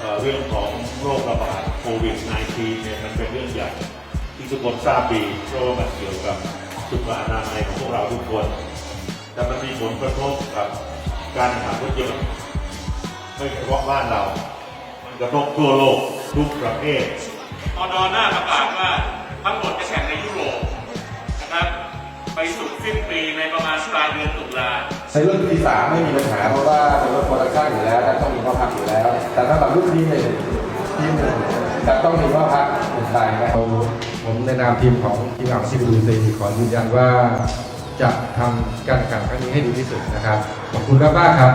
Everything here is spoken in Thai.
-19 เนี่ยมันเป็นเรื่องใหญ่ที่ทุกคนทราบดีเพราะว่ามันเกี่ยวกับสุขอนามัยของพวกเราทุกคน แต่มันมีผลกระทบกับการแข่งขันรถยนต์ไม่เฉพาะบ้านเรา มันกระทบทั่วโลกทุกประเทศมอดอน่าประกาศว่าทั้งหมดจะแข่งในยุโรปนะครับไปสุดสิ้นปีในประมาณปลายเดือนตุลา ในรุ่นที่สามไม่มีปัญหาเพราะว่าเป็นรถโปรดักชั่นอยู่แล้วและต้องมีข้อพักอยู่แล้ว แต่สำหรับรุ่นที่หนึ่งที่หนึ่งจะต้องมีข้อพักเป็นไทยนะผมในนามทีมของทีมงานซีบูซีขอยืนยันว่าจะทำการแข่งขันครั้งนี้ให้ดีที่สุดนะครับ ขอบคุณมากๆครับ